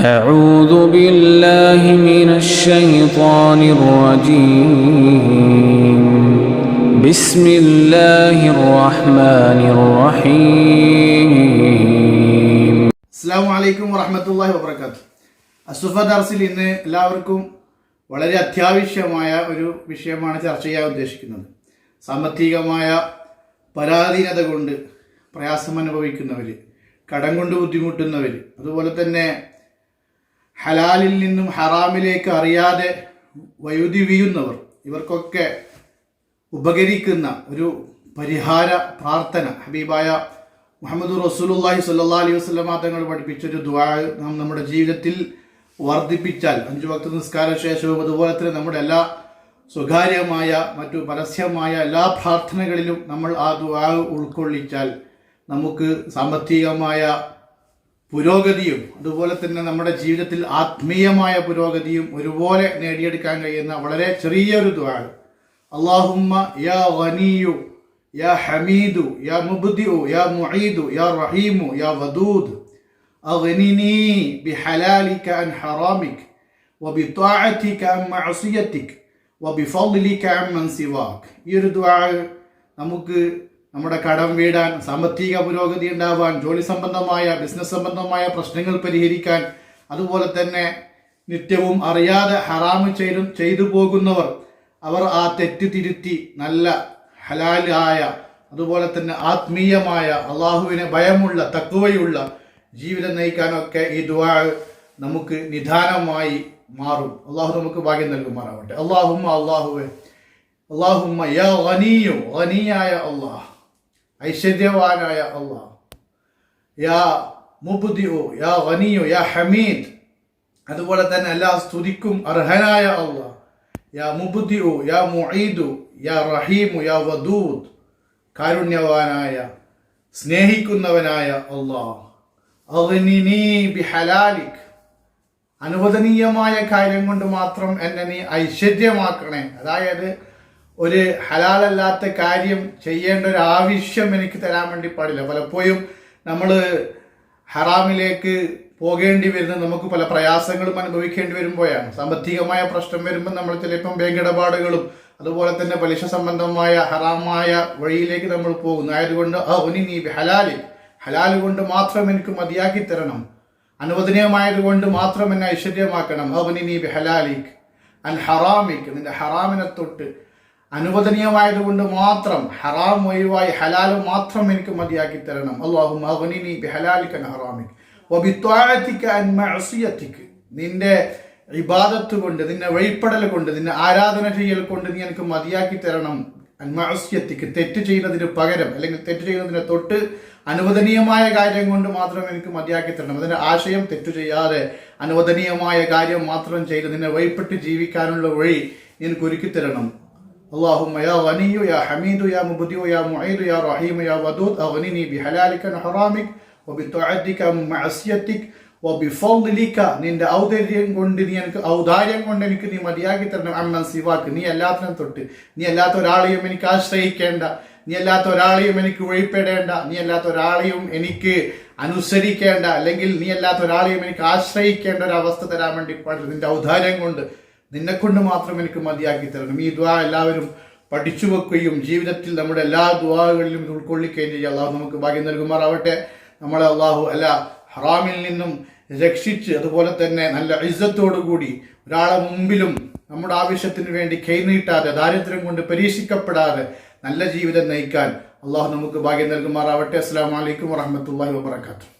أعوذ بالله من الشيطان الرجيم بسم الله الرحمن الرحيم അസ്സാം വലൈക്കും വറഹമത്തല്ലാഹി വബർക്കാത്തു അസുഫ ദർസിൽ ഇന്ന് എല്ലാവർക്കും വളരെ അത്യാവശ്യമായ ഒരു വിഷയമാണ് ചർച്ച ചെയ്യാൻ ഉദ്ദേശിക്കുന്നത് സാമ്പത്തികമായ പരാധീനത കൊണ്ട് പ്രയാസം അനുഭവിക്കുന്നവർ കടം കൊണ്ട് ബുദ്ധിമുട്ടുന്നവർ അതുപോലെ തന്നെ ഹലാലിൽ നിന്നും ഹറാമിലേക്ക് അറിയാതെ വൈദ്യുതി വീയുന്നവർ ഇവർക്കൊക്കെ ഉപകരിക്കുന്ന ഒരു പരിഹാര പ്രാർത്ഥന. ഹബീബായ മുഹമ്മദ് റസൂലുള്ളാഹി സ്വല്ലല്ലാഹി അലൈഹി വസല്ലമ തങ്ങൾ പഠിപ്പിച്ച ഒരു ദുആ നാം നമ്മുടെ ജീവിതത്തിൽ വർദ്ധിപ്പിച്ചാൽ അഞ്ചു വക്ത നിസ്കാര ശേഷവും അതുപോലെ തന്നെ നമ്മുടെ എല്ലാ സ്വകാര്യമായ മറ്റു പരസ്യമായ എല്ലാ പ്രാർത്ഥനകളിലും നമ്മൾ ആ ദുആ ഉൾക്കൊള്ളിച്ചാൽ നമുക്ക് സാമ്പത്തികമായ പുരോഗതിയും അതുപോലെ തന്നെ നമ്മുടെ ജീവിതത്തിൽ ആത്മീയമായ പുരോഗതിയും ഒരുപോലെ നേടിയെടുക്കാൻ കഴിയുന്ന വളരെ ചെറിയൊരു ദുആ اللهم يا غني يا حميد يا مبدئ يا معيد يا رحيم يا ودود أغنني بحلالك عن حرامك وبطاعتك عن معصيتك وبفضلك عن من سواك ഈ ഒരു ദുആ നമുക്ക് നമ്മുടെ കടം വീടാൻ സാമ്പത്തിക പുരോഗതി ഉണ്ടാവാൻ ജോലി സംബന്ധമായ ബിസിനസ് സംബന്ധമായ പ്രശ്നങ്ങൾ പരിഹരിക്കാൻ അതുപോലെ തന്നെ നിത്യവും അറിയാതെ ഹറാമ് ചെയ്തു ചെയ്തു പോകുന്നവർ അവർ ആ തെറ്റ് തിരുത്തി നല്ല ഹലാലായ അതുപോലെ തന്നെ ആത്മീയമായ അള്ളാഹുവിനെ ഭയമുള്ള തക്കുവയുള്ള ജീവിതം നയിക്കാനൊക്കെ ഈ ദുആ നമുക്ക് നിധാനമായി മാറും. അള്ളാഹു നമുക്ക് ഭാഗ്യം നൽകുമാറാവട്ടെ. അള്ളാഹുമ്മ അള്ളാഹുവെ അള്ളാഹുമ്മ യാ ഗനിയോ ഗനിയായ അള്ളാഹ്. ഐശ്വര്യവാനായ അള്ളാഹ് യാ മുബുദിയോ യാ വനിയോ യാ ഹമീദ്. അതുപോലെ തന്നെ എല്ലാ സ്തുതിക്കും അർഹനായ അള്ളാഹ് യാ മുബുദിഉ യാ മുഈദു യാ റഹീമു യാ വദൂദ്. കാരുണ്യവാനായ സ്നേഹിക്കുന്നവനായ അള്ളാഹ് അഗ്നിനി ബിഹലാലിക്. അനുവദനീയമായ കാര്യം കൊണ്ട് മാത്രം എന്നെ നീ ഐശ്വര്യമാക്കണേ. അതായത് ഒരു ഹലാലല്ലാത്ത കാര്യം ചെയ്യേണ്ട ഒരു ആവശ്യം എനിക്ക് തരാൻ വേണ്ടി പാടില്ല. പലപ്പോഴും നമ്മൾ ഹറാമിലേക്ക് പോകേണ്ടി വരുന്ന നമുക്ക് പല പ്രയാസങ്ങളും അനുഭവിക്കേണ്ടി വരുമ്പോഴാണ്. സാമ്പത്തികമായ പ്രശ്നം വരുമ്പോൾ നമ്മൾ ചിലപ്പം ബാങ്ക് ഇടപാടുകളും അതുപോലെ തന്നെ പലിശ സംബന്ധമായ ഹറാമായ വഴിയിലേക്ക് നമ്മൾ പോകുന്നു. ആയതുകൊണ്ട് ആ ഒനി നീ ഹലാലി ഹലാൽ കൊണ്ട് മാത്രം എനിക്ക് മതിയാക്കി തരണം. അനുവദനീയമായത് കൊണ്ട് മാത്രം എന്നെ ഐശ്വര്യമാക്കണം. അവനി നീ ഹലാലിക് അൻ ഹറാമിക്. നിന്റെ ഹറാമിനെ തൊട്ട് അനുവദനീയമായത് കൊണ്ട് മാത്രം ഹറാം ഒഴിവായി ഹലാൽ മാത്രം എനിക്ക് മതിയാക്കി തരണം. അള്ളാഹു അവനി നീ ഹലാലിക് അൻ അൻ മഅസിയത്തിക്ക്. നിന്റെ ഇബാദത്ത് കൊണ്ട് നിന്നെ വഴിപ്പെടൽ കൊണ്ട് നിന്നെ ആരാധന ചെയ്യൽ കൊണ്ട് നീ എനിക്ക് മതിയാക്കി തരണം. അന്മാസ്യത്തിക്ക് തെറ്റ് ചെയ്യുന്നതിന് പകരം അല്ലെങ്കിൽ തെറ്റ് ചെയ്യുന്നതിന് തൊട്ട് അനുവദനീയമായ കാര്യം കൊണ്ട് മാത്രം എനിക്ക് മതിയാക്കി തരണം. അതിന്റെ ആശയം തെറ്റു ചെയ്യാതെ അനുവദനീയമായ കാര്യം മാത്രം ചെയ്ത് നിന്നെ വഴിപ്പെട്ട് ജീവിക്കാനുള്ള വഴി എനിക്ക് ഒരുക്കി തരണം. اللهم يا غني يا حميد يا مبدئ يا معيد يا رحيم يا ودود أغنني بحلالك عن حرامك وبطاعتك عن معصيتك വബിഫലിക്ക നിന്റെ ഔദര്യം കൊണ്ട് നീ എനിക്ക് ഔദാര്യം കൊണ്ട് എനിക്ക് നീ മതിയാക്കി തരണം അമ്മൻ സിവാക്ക് നീ എല്ലാത്തിനും തൊട്ട് നീ അല്ലാത്ത ഒരാളെയും എനിക്ക് ആശ്രയിക്കേണ്ട നീ അല്ലാത്ത ഒരാളെയും എനിക്ക് ഒഴിപ്പെടേണ്ട നീ അല്ലാത്ത ഒരാളെയും എനിക്ക് അനുസരിക്കേണ്ട അല്ലെങ്കിൽ നീ അല്ലാത്ത ഒരാളെയും എനിക്ക് ആശ്രയിക്കേണ്ട ഒരു അവസ്ഥ തരാൻ വേണ്ടി പാടില്ല നിന്റെ ഔദാര്യം കൊണ്ട് നിന്നെ കൊണ്ട് മാത്രം എനിക്ക് മതിയാക്കി തരണം. ഈ ദ്വാ എല്ലാവരും പഠിച്ചു വെക്കുകയും ജീവിതത്തിൽ നമ്മുടെ എല്ലാ ദ്വാകളിലും ഉൾക്കൊള്ളിക്കുകയും ചെയ്യുക. അള്ളാഹു നമുക്ക് ഭാഗ്യം നൽകുമാറാവട്ടെ. നമ്മളെ അള്ളാഹു അല്ല ഹറാമിൽ നിന്നും രക്ഷിച്ച് അതുപോലെ തന്നെ നല്ല കൂടി ഒരാളെ മുമ്പിലും നമ്മുടെ ആവശ്യത്തിന് വേണ്ടി കൈനീട്ടാതെ ദാരിദ്ര്യം കൊണ്ട് പരീക്ഷിക്കപ്പെടാതെ നല്ല ജീവിതം നയിക്കാൻ അള്ളാഹു നമുക്ക് ഭാഗ്യം നൽകുമാറാവട്ടെ. അസ്സാം വലൈക്കും വാഹമത്തല്ലാഹി വാബർക്കാത്തു